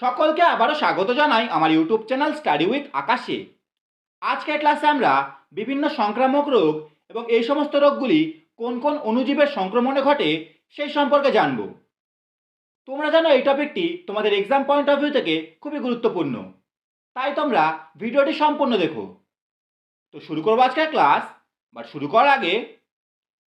সকলকে আবারও স্বাগত জানাই আমার ইউটিউব চ্যানেল স্টাডি উইথ আকাশে আজকের ক্লাসে আমরা বিভিন্ন সংক্রামক রোগ এবং এই সমস্ত রোগগুলি কোন কোন অণুজীবের সংক্রমণে ঘটে সেই সম্পর্কে জানব। তোমরা জানো এই টপিকটি তোমাদের এক্সাম পয়েন্ট অফ ভিউ থেকে খুবই গুরুত্বপূর্ণ। তাই তোমরা ভিডিওটি সম্পূর্ণ দেখো। তো শুরু করব আজকের ক্লাস বাট শুরু করার আগে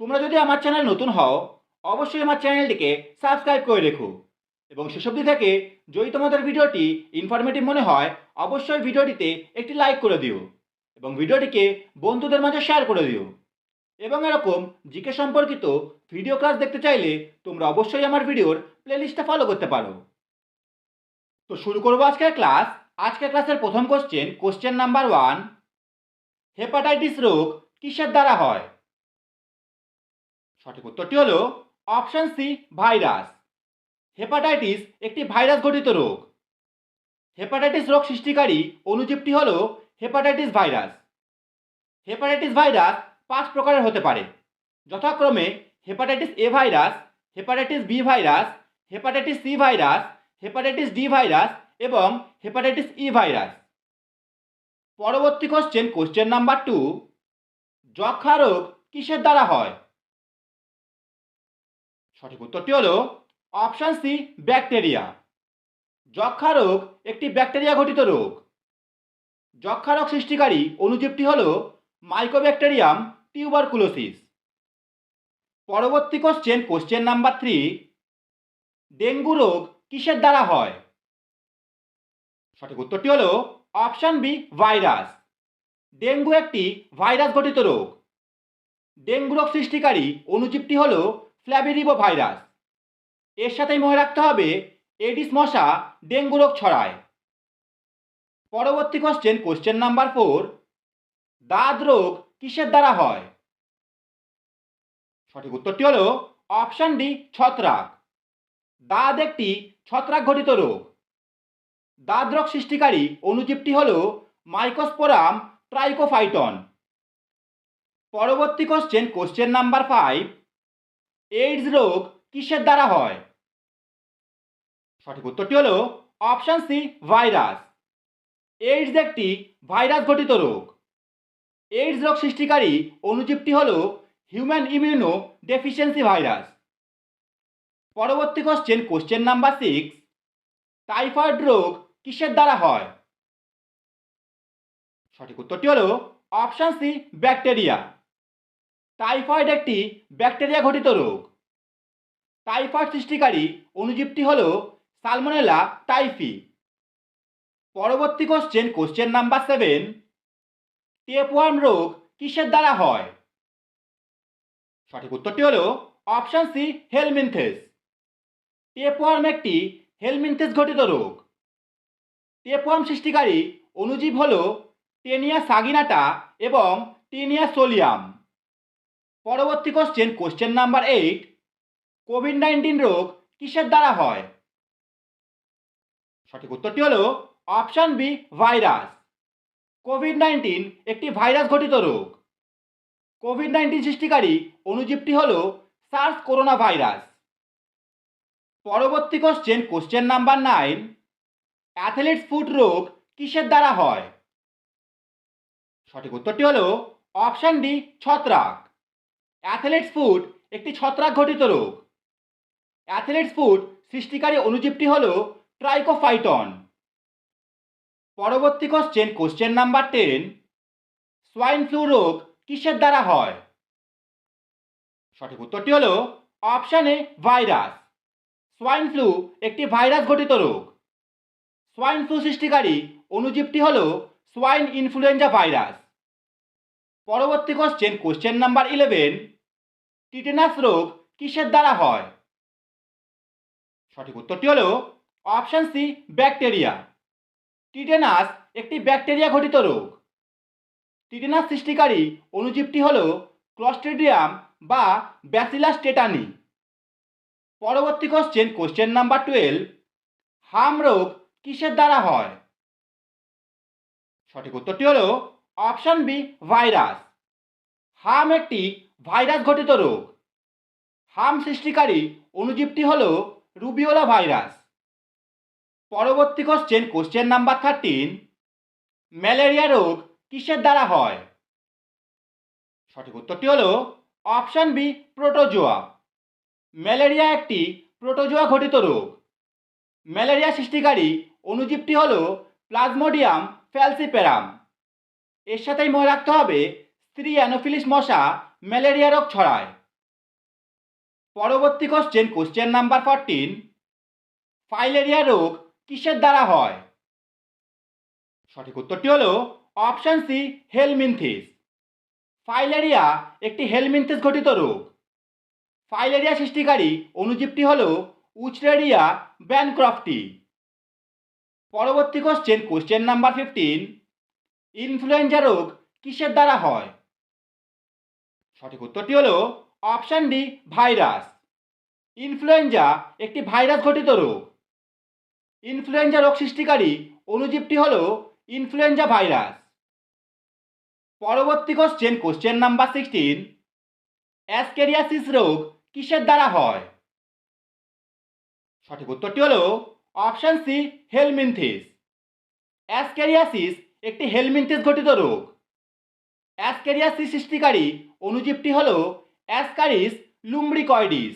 তোমরা যদি আমার চ্যানেল নতুন হও, অবশ্যই আমার চ্যানেলটিকে সাবস্ক্রাইব করে রেখো। এবং শেষব্দি থেকে যদি তোমাদের ভিডিওটি ইনফরমেটিভ মনে হয়, অবশ্যই ভিডিওটিতে একটি লাইক করে দিও এবং ভিডিওটিকে বন্ধুদের মাঝে শেয়ার করে দিও। এবং এরকম জিকে সম্পর্কিত ভিডিও ক্লাস দেখতে চাইলে তোমরা অবশ্যই আমার ভিডিওর প্লেলিস্টটা ফলো করতে পারো। তো শুরু করব আজকের ক্লাস আজকের ক্লাসের প্রথম question question number one hepatitis রোগ কিসের দ্বারা হয়? সঠিক উত্তরটি হলো অপশন সি ভাইরাস হেপাটাইটিস একটি ভাইরাস ঘটিত রোগ। হেপাটাইটিস রোগ সৃষ্টিকারী অণুজীবটি হল হেপাটাইটিস ভাইরাস। হেপাটাইটিস ভাইরাস পাঁচ প্রকারের হতে পারে। যথাক্রমে hepatitis A virus, hepatitis B virus, hepatitis C virus, hepatitis D virus এবং হেপাটাইটিস ই ভাইরাস। পরবর্তী কোশ্চেন কোশ্চেন নাম্বার টু যক্ষা রোগ কিসের দ্বারা হয়? সঠিক উত্তরটি হলো অপশন সি, ব্যাকটেরিয়া। যক্ষা রোগ একটি ব্যাকটেরিয়া ঘটিত রোগ। যক্ষা রোগ সৃষ্টিকারী অণুজীবটি হল মাইকোব্যাকটেরিয়াম টিউবারকুলোসিস পরবর্তী question question number three dengue রোগ কিসের দ্বারা হয়? সঠিক উত্তরটি হলো অপশান বি, ভাইরাস। ডেঙ্গু একটি ভাইরাস ঘটিত রোগ। ডেঙ্গু রোগ সৃষ্টিকারী অণুজীবটি হল ফ্ল্যাবিরিবো ভাইরাস এর সাথেই মনে রাখতে হবে, এডিস মশা ডেঙ্গু রোগ ছড়ায়। পরবর্তী কোশ্চেন কোশ্চেন নাম্বার ফোর দাঁত রোগ কিসের দ্বারা হয়? সঠিক উত্তরটি হলো অপশন ডি ছত্রাক। দাঁত একটি ছত্রাক ঘটিত রোগ। দাঁত রোগ সৃষ্টিকারী অণুজীবটি হল মাইকোস্পোরাম ট্রাইকোফাইটন পরবর্তী question question number five AIDS রোগ কিসের দ্বারা হয়? সঠিক উত্তরটি হলো অপশন সি, ভাইরাস। এইডস একটি ভাইরাস ঘটিত রোগ। এইডস রোগ সৃষ্টিকারী অণুজীবটি হল হিউম্যান ইমিউনো ডেফিসিয়েন্সি ভাইরাস পরবর্তী question question number six typhoid রোগ কিসের দ্বারা হয়? সঠিক উত্তরটি হল অপশন সি ব্যাকটেরিয়া টাইফয়েড একটি ব্যাকটেরিয়া ঘটিত রোগ। টাইফয়েড সৃষ্টিকারী অণুজীবটি হল সালমোনেলা টাইফি। পরবর্তী question question number seven tapeworm রোগ কিসের দ্বারা হয়? সঠিক উত্তরটি হল অপশান সি হেলমিনথেস টেপওয়ার্ম একটি হেলমিনথেস ঘটিত রোগ। টেপওয়ার্ম সৃষ্টিকারী অণুজীব হল টেনিয়া সাগিনাটা এবং টেনিয়া সোলিয়াম। পরবর্তী question question number eight COVID nineteen রোগ কিসের দ্বারা হয়? সঠিক উত্তরটি হল option B, virus. COVID nineteen একটি ভাইরাস ঘটিত রোগ। কোভিড নাইন্টিন সৃষ্টিকারী অণুজীবটি হল সার্স করোনা ভাইরাস পরবর্তী question question number nine athlete's foot রোগ কিসের দ্বারা হয়? সঠিক উত্তরটি হল অপশন ডি, ছত্রাক। অ্যাথলেটস ফুট একটি ছত্রাক ঘটিত রোগ। অ্যাথলেটস ফুট সৃষ্টিকারী অনুজীবটি হল ট্রাইকোফাইটন। পরবর্তী question question number ten swine flu রোগ কিসের দ্বারা হয়? সঠিক উত্তরটি হল option A virus swine flu একটি ভাইরাস ঘটিত রোগ। সোয়াইন ফ্লু সৃষ্টিকারী অণুজীবটি হল সোয়াইন ইনফ্লুয়েঞ্জা ভাইরাস পরবর্তী question question number eleven tetanus রোগ কিসের দ্বারা হয়? সঠিক উত্তরটি হল অপশান সি, ব্যাকটেরিয়া। টিটেনাস একটি ব্যাকটেরিয়া ঘটিত রোগ। টিটেনাস সৃষ্টিকারী অনুজীবটি হল ক্লস্টেডিয়াম বা ব্যাসিলাস টেটানি। পরবর্তী কোশ্চেন কোশ্চেন নাম্বার টুয়েলভ হাম রোগ কিসের দ্বারা হয়? সঠিক উত্তরটি হল অপশান বি, ভাইরাস। হাম একটি ভাইরাস ঘটিত রোগ। হাম সৃষ্টিকারী অনুজীবটি হল রুবিওলা ভাইরাস। পরবর্তী question question number thirteen malaria রোগ কিসের দ্বারা হয়? সঠিক উত্তরটি হলো অপশান বি প্রোটোজোয়া ম্যালেরিয়া একটি প্রোটোজোয়া ঘটিত রোগ। ম্যালেরিয়া সৃষ্টিকারী অণুজীবটি হল প্লাজমোডিয়াম ফ্যালসিপেরাম এর সাথেই মনে রাখতে হবে, স্ত্রী অ্যানোফিলিস মশা ম্যালেরিয়া রোগ ছড়ায়। পরবর্তী question question number fourteen filaria রোগ কিসের দ্বারা হয়? সঠিক উত্তরটি হল অপশান সি হেলমিনথিস ফাইলেরিয়া একটি হেলমিনথিস ঘটিত রোগ। ফাইলেরিয়া সৃষ্টিকারী অণুজীবটি হলো উচরেরিয়া ব্যানক্রফটি। পরবর্তী question question number fifteen influenza রোগ কিসের দ্বারা হয়? সঠিক উত্তরটি হলো অপশান ডি, ভাইরাস। ইনফ্লুয়েঞ্জা একটি ভাইরাস ঘটিত রোগ। ইনফ্লুয়েঞ্জা রোগ সৃষ্টিকারী অণুজীবটি হল ইনফ্লুয়েঞ্জা ভাইরাস। পরবর্তী question question number sixteen ascariasis রোগ কিসের দ্বারা হয়? সঠিক উত্তরটি হল অপশান সি, হেলমিনথিস। অ্যাসকেরিয়াসিস একটি হেলমিনথিস ঘটিত রোগ। অ্যাসকেরিয়াসিস সৃষ্টিকারী অনুজীবটি হল অ্যাসকারিস লুম্ব্রিকয়েডিস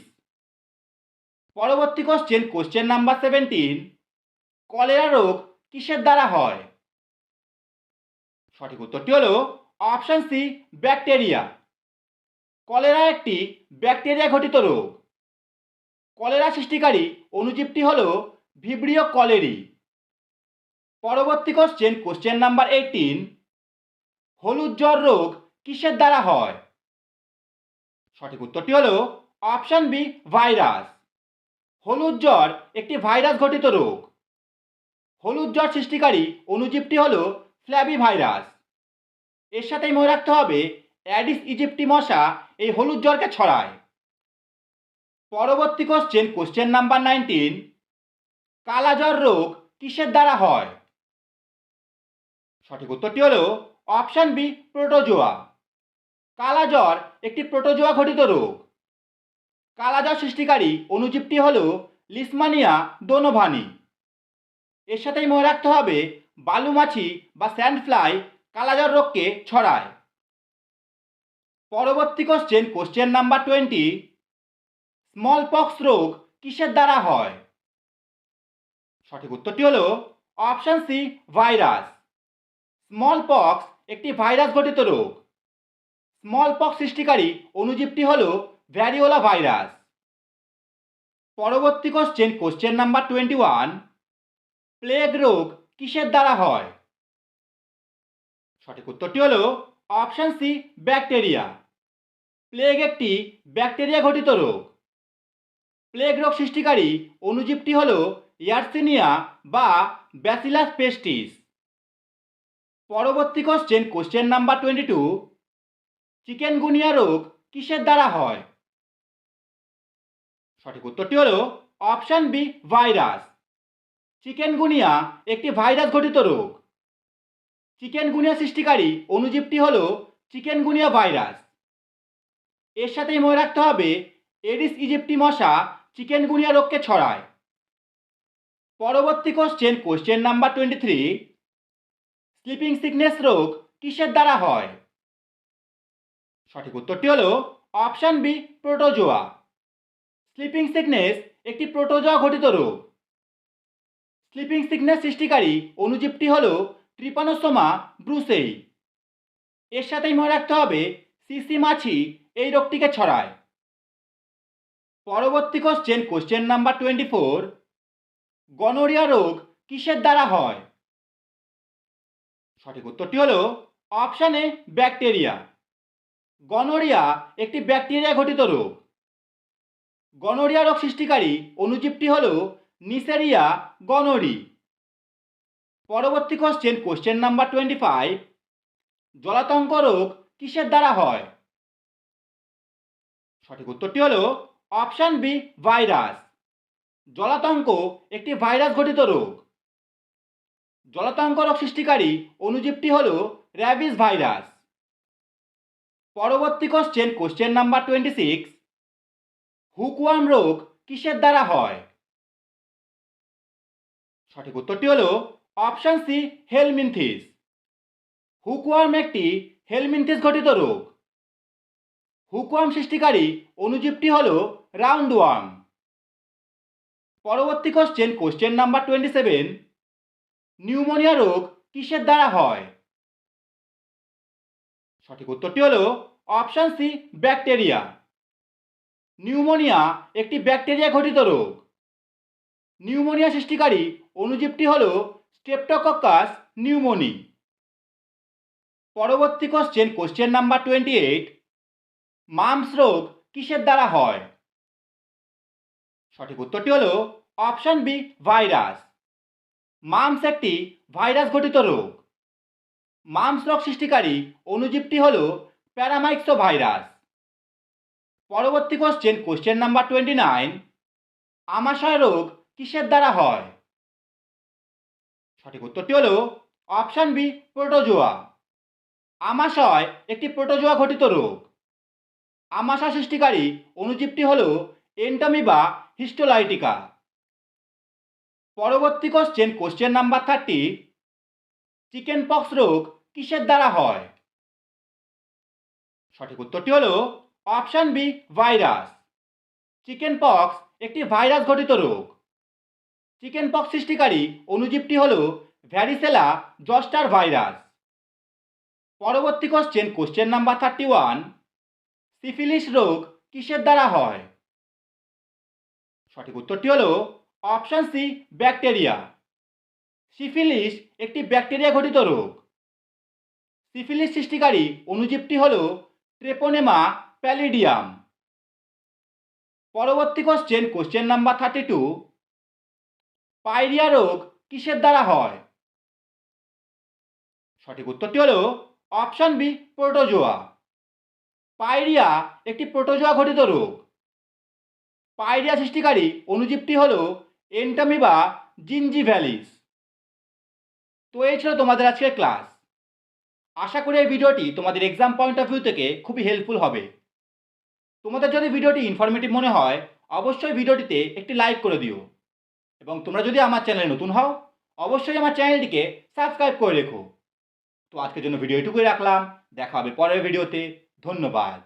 পরবর্তী question question number seventeen cholera রোগ কিসের দ্বারা হয়? সঠিক উত্তরটি হলো অপশান সি ব্যাকটেরিয়া কলেরা একটি ব্যাকটেরিয়া ঘটিত রোগ। কলেরা সৃষ্টিকারী অণুজীবটি হল ভিব্রিও কলেরি। পরবর্তী কোশ্চেন কোশ্চেন নাম্বার এইটিন হলুদ জ্বর রোগ কিসের দ্বারা হয়? সঠিক উত্তরটি হলো অপশান বি, ভাইরাস। হলুদ জ্বর একটি ভাইরাস ঘটিত রোগ। হলুদ জ্বর সৃষ্টিকারী অণুজীবটি হল ফ্ল্যাবি ভাইরাস এর সাথেই মনে রাখতে হবে, অ্যাডিস ইজিপ্টি মশা এই হলুদ জ্বরকে ছড়ায়। পরবর্তী কোশ্চেন কোশ্চেন নাম্বার নাইনটিন কালাজ্বর রোগ কিসের দ্বারা হয়? সঠিক উত্তরটি হলো অপশান বি, প্রোটোজোয়া। কালাজ্বর একটি প্রোটোজোয়া ঘটিত রোগ। কালাজ্বর সৃষ্টিকারী অণুজীবটি হল লিসমানিয়া দোনোভানি। এর সাথেই মনে রাখতে হবে, বালুমাছি বা স্যান্ডফ্লাই কালাজ্বর রোগকে ছড়ায়। পরবর্তী question question number twenty smallpox রোগ কিসের দ্বারা হয়? সঠিক উত্তরটি হল option C virus small pox একটি ভাইরাস ঘটিত রোগ। স্মল পক্স সৃষ্টিকারী অণুজীবটি হল ভ্যারিওলা ভাইরাস পরবর্তী question question number twenty one plague রোগ কিসের দ্বারা হয়? সঠিক উত্তরটি হল অপশান সি ব্যাকটেরিয়া প্লেগ একটি ব্যাকটেরিয়া ঘটিত রোগ। প্লেগ রোগ সৃষ্টিকারী অণুজীবটি হল ইয়ারসিনিয়া বা ব্যাসিলাস পেস্টিস পরবর্তী question question number twenty two chikungunya রোগ কিসের দ্বারা হয়? সঠিক উত্তরটি হলো অপশান বি ভাইরাস। চিকেনগুনিয়া একটি ভাইরাস ঘটিত রোগ। চিকেনগুনিয়া সৃষ্টিকারী অণুজীবটি হল চিকেনগুনিয়া ভাইরাস। এর সাথেই মনে রাখতে হবে এডিস ইজিপ্টি মশা চিকেনগুনিয়া রোগকে ছড়ায়। পরবর্তী question question number twenty three sleeping sickness রোগ কিসের দ্বারা হয়? সঠিক উত্তরটি হলো option B, protozoa. Sleeping sickness একটি প্রোটোজোয়া ঘটিত রোগ। স্লিপিং সিকনেস সৃষ্টিকারী অণুজীবটি হল ট্রিপানোসোমা ব্রুসেই। এর সাথেই মনে রাখতে হবে, সিসি মাছি এই রোগটিকে ছড়ায়। পরবর্তী question question number twenty four gonorrhoea রোগ কিসের দ্বারা হয়? সঠিক উত্তরটি হলো অপশান ব্যাকটেরিয়া। গনোরিয়া একটি ব্যাকটেরিয়া ঘটিত রোগ। গনোরিয়া রোগ সৃষ্টিকারী অণুজীবটি হল নিসেরিয়া গনোরি। পরবর্তী question question number twenty five জলাতঙ্ক রোগ কিসের দ্বারা হয়? সঠিক উত্তরটি হল অপশান বি ভাইরাস জলাতঙ্ক একটি ভাইরাস ঘটিত রোগ। জলাতঙ্ক রোগ সৃষ্টিকারী অনুজীবটি হল র্যাবিস ভাইরাস পরবর্তী question question number twenty six hookworm রোগ কিসের দ্বারা হয়? সঠিক উত্তরটি হল অপশান সি হেলমিনথিস হুকওয়ার্ম একটি হেলমিনথিস ঘটিত রোগ। হুকওয়ার্ম সৃষ্টিকারী অণুজীবটি হল রাউন্ড ওয়ার্ম পরবর্তী question question number twenty seven pneumonia রোগ কিসের দ্বারা হয়? সঠিক উত্তরটি হলো অপশান সি, ব্যাকটেরিয়া। নিউমোনিয়া একটি ব্যাকটেরিয়া ঘটিত রোগ। নিউমোনিয়া সৃষ্টিকারী অণুজীবটি হল স্টেপটোকক্কাস নিউমোনি। পরবর্তী question question number twenty eight mumps রোগ কিসের দ্বারা হয়? সঠিক উত্তরটি হল অপশান বি, ভাইরাস। মামস একটি ভাইরাস ঘটিত রোগ। মামস রোগ সৃষ্টিকারী অণুজীবটি হল প্যারামাইক্সো ভাইরাস। পরবর্তী question question number twenty nine আমাশয় রোগ কিসের দ্বারা হয়? সঠিক উত্তরটি হল অপশান বি প্রোটোজোয়া আমাশয় একটি প্রোটোজোয়া ঘটিত রোগ। আমাশয় সৃষ্টিকারী অণুজীবটি হল এন্টামিবা হিস্টোলাইটিকা পরবর্তী question question number thirty chickenpox রোগ কিসের দ্বারা হয়? সঠিক উত্তরটি হলো option B, virus. Chicken pox একটি ভাইরাস ঘটিত রোগ। চিকেন পক্স সৃষ্টিকারী অণুজীবটি হল ভ্যারিসেলা জস্টার ভাইরাস পরবর্তী question question number thirty one syphilis রোগ কিসের দ্বারা হয়? সঠিক উত্তরটি হল অপশান সি, ব্যাকটেরিয়া। সিফিলিস একটি ব্যাকটেরিয়া ঘটিত রোগ। সিফিলিস সৃষ্টিকারী অনুজীবটি হল ট্রেপোনেমা প্যালিডিয়াম। পরবর্তী question question number thirty two pyorrhoea রোগ কিসের দ্বারা হয়? সঠিক উত্তরটি হল অপশান বি, প্রোটোজোয়া। পাইরিয়া একটি প্রোটোজোয়া ঘটিত রোগ। পাইরিয়া সৃষ্টিকারী অণুজীবটি হল এন্টামিবা জিঞ্জি ভ্যালিস তো এই ছিল তোমাদের আজকের ক্লাস আশা করি এই ভিডিওটি তোমাদের এক্সাম পয়েন্ট অফ ভিউ থেকে খুবই হেল্পফুল হবে। তোমাদের যদি ভিডিওটি ইনফরমেটিভ মনে হয়, অবশ্যই ভিডিওটিতে একটি লাইক করে দিও। এবং তোমরা যদি আমার চ্যানেলে নতুন হও, অবশ্যই আমার চ্যানেলটিকে সাবস্ক্রাইব করে রেখো। তো আজকের জন্য ভিডিও এটুকুই রাখলাম। দেখা হবে পরের ভিডিওতে ধন্যবাদ।